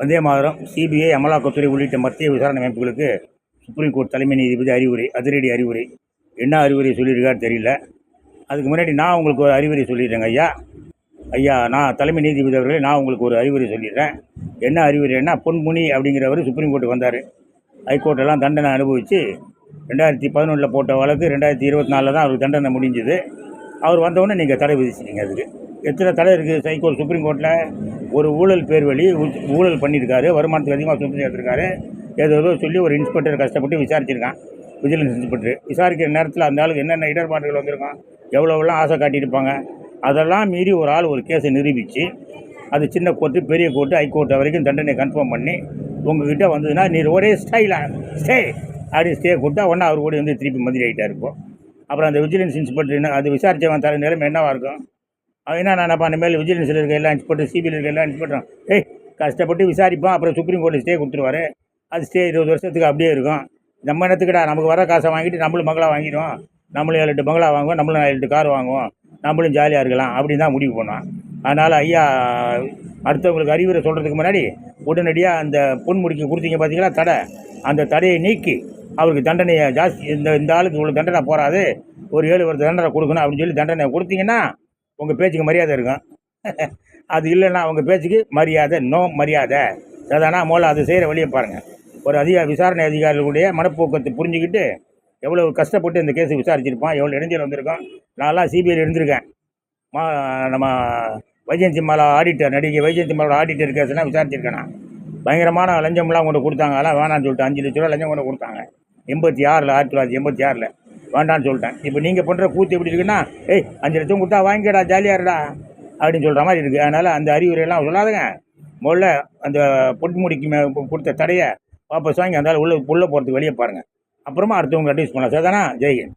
வந்தே மாதிரம் CBI அமலாக்கத்துறை உள்ளிட்ட மத்திய விசாரணை அமைப்புகளுக்கு சுப்ரீம் கோர்ட் தலைமை நீதிபதி அறிவுரை அதிரடி அறிவுரை. என்ன அறிவுரை சொல்லியிருக்காரு தெரியல. அதுக்கு முன்னாடி நான் உங்களுக்கு ஒரு அறிவுரை சொல்லிடுறேங்க ஐயா. ஐயா நான் தலைமை நீதிபதி அவர்களே நான் உங்களுக்கு ஒரு அறிவுரை சொல்லிடுறேன். என்ன அறிவுரைன்னா பொன்முனி அப்படிங்கிறவர் சுப்ரீம் கோர்ட்டுக்கு வந்தார். ஹைகோர்ட்டெல்லாம் தண்டனை அனுபவித்து ரெண்டாயிரத்தி பதினொன்றில் போட்ட வழக்கு ரெண்டாயிரத்தி இருபத்தி நாலில் தான் அவருக்கு தண்டனை முடிஞ்சது. அவர் வந்தவுடனே நீங்கள் தடை விதிச்சிட்டீங்க அதுக்கு. எத்தனை தடை இருக்குது? ஹைகோர்ட் சுப்ரீம் கோர்ட்டில் ஒரு ஊழல் பேர் வழி ஊ- ஊழல் பண்ணியிருக்காரு. வருமானத்துக்கு அதிகமாக சொத்து சேர்த்துருக்காரு. ஏதோ சொல்லி ஒரு இன்ஸ்பெக்டர் கஷ்டப்பட்டு விசாரிச்சிருக்கான். விஜிலன்ஸ் இன்ஸ்பெக்டர் விசாரிக்கிற நேரத்தில் அந்த ஆளுக்கு என்னென்ன இடர்பாடுகள் வந்திருக்கோம்? எவ்வளோ எவ்வளோ ஆசை காட்டியிருப்பாங்க? அதெல்லாம் மீறி ஒரு ஆள் ஒரு கேஸை நிரூபித்து அது சின்ன கோர்ட்டு பெரிய கோர்ட்டு ஹைகோர்ட் வரைக்கும் தண்டனை கன்ஃபார்ம் பண்ணி உங்ககிட்ட வந்ததுன்னா நீர் ஒரே ஸ்டைலாக ஸ்டே அப்படி ஸ்டே கொடுத்தா ஒன்றா அவர் கூட வந்து திருப்பி மந்திரி ஆகிட்டா இருக்கும் அப்புறம் அந்த விஜிலன்ஸ் இன்ஸ்பெக்டர் என்ன அது விசாரித்தவன் தர நிலைமை என்னவாக இருக்கும்? அவன் என்ன நினைப்பான் அந்த மேலே விஜிலன்ஸில் இருக்க எல்லா இன்ஸ்பெக்டர் சிபியில் இருக்க எல்லா இன்ஸ்பெக்டரும் ஏய் கஷ்டப்பட்டு விசாரிப்பான். அப்புறம் சுப்ரீம் கோர்ட்டில் ஸ்டே கொடுத்துருவாரு. அது ஸ்டே இருபது வருஷத்துக்கு அப்படியே இருக்கும். நம்ம என்னத்துக்குடா? நமக்கு வர காசை வாங்கிட்டு நம்மளும் பங்களா வாங்கிடுவோம். நம்மளும் ஏழு எட்டு பங்களா வாங்குவோம். நம்மளும் ஏழு எட்டு கார் வாங்குவோம். நம்மளும் ஜாலியாக இருக்கலாம். அப்படின்னு தான் முடிவு பண்ணுவான். அதனால் ஐயா அடுத்தவங்களுக்கு அறிவுரை சொல்கிறதுக்கு முன்னாடி உடனடியாக அந்த பொன்முடிக்கு கொடுத்தீங்க பார்த்தீங்களா தடை. அந்த தடையை நீக்கி அவருக்கு தண்டனையை ஜாஸ்தி இந்த இந்த ஆளுக்கு இவ்வளோ தண்டனை போகாது ஒரு ஏழு வருஷம் தண்டனை கொடுக்கணும் அப்படின்னு சொல்லி தண்டனை கொடுத்தீங்கன்னா உங்கள் பேச்சுக்கு மரியாதை இருக்கும். அது இல்லைன்னா உங்கள் பேச்சுக்கு மரியாதை நோ மரியாதை. அதானா மூலம் அது செய்கிற வழியை பாருங்கள் ஒரு அதிக விசாரணை அதிகாரிகளுடைய மனப்போக்கத்தை புரிஞ்சுக்கிட்டு எவ்வளோ கஷ்டப்பட்டு இந்த கேஸை விசாரிச்சிருப்பான் எவ்வளோ இடைஞ்சல் வந்திருக்கோம் நான்லாம் சிபிஐயில் இருந்திருக்கேன். மா நம்ம வைஜெயந்தி மாலா ஆடிட்டர் நடிகை வைஜெயந்தி மாலோட ஆடிட்டர் கேஸ்லாம் விசாரிச்சிருக்கேன் நான். பயங்கரமான லஞ்சம்லாம் கொண்டு கொடுத்தாங்க. அதெல்லாம் வேணான்னு சொல்லிட்டு அஞ்சு லட்ச ரூபா லஞ்சம் கொண்டு கொடுத்தாங்க. எண்பத்தி ஆறில் ஆயிரத்தி தொள்ளாயிரத்தி எண்பத்தி ஆறில். வேண்டான்னு சொல்லிட்டேன். இப்போ நீங்கள் பண்ணுற கூத்து எப்படி இருக்குன்னா ஏய் அஞ்சு லட்சம் கொடுத்தா வாங்கிக்கடா ஜாலியாக இருடா அப்படின்னு சொல்கிற மாதிரி இருக்குது அதனால் அந்த அறிவுரையெல்லாம் சொல்லாதுங்க. முதல்ல அந்த பொட்டுமுடிக்கு மே கொடுத்த தடையை வாபஸ் வாங்கி அந்த உள்ளே உள்ள உள்ளே போகிறதுக்கு வெளியே பாருங்கள் அப்புறமா அடுத்தவங்க அட்வைஸ் பண்ணலாம். சரிதானா? ஜெய்ஹிந்த்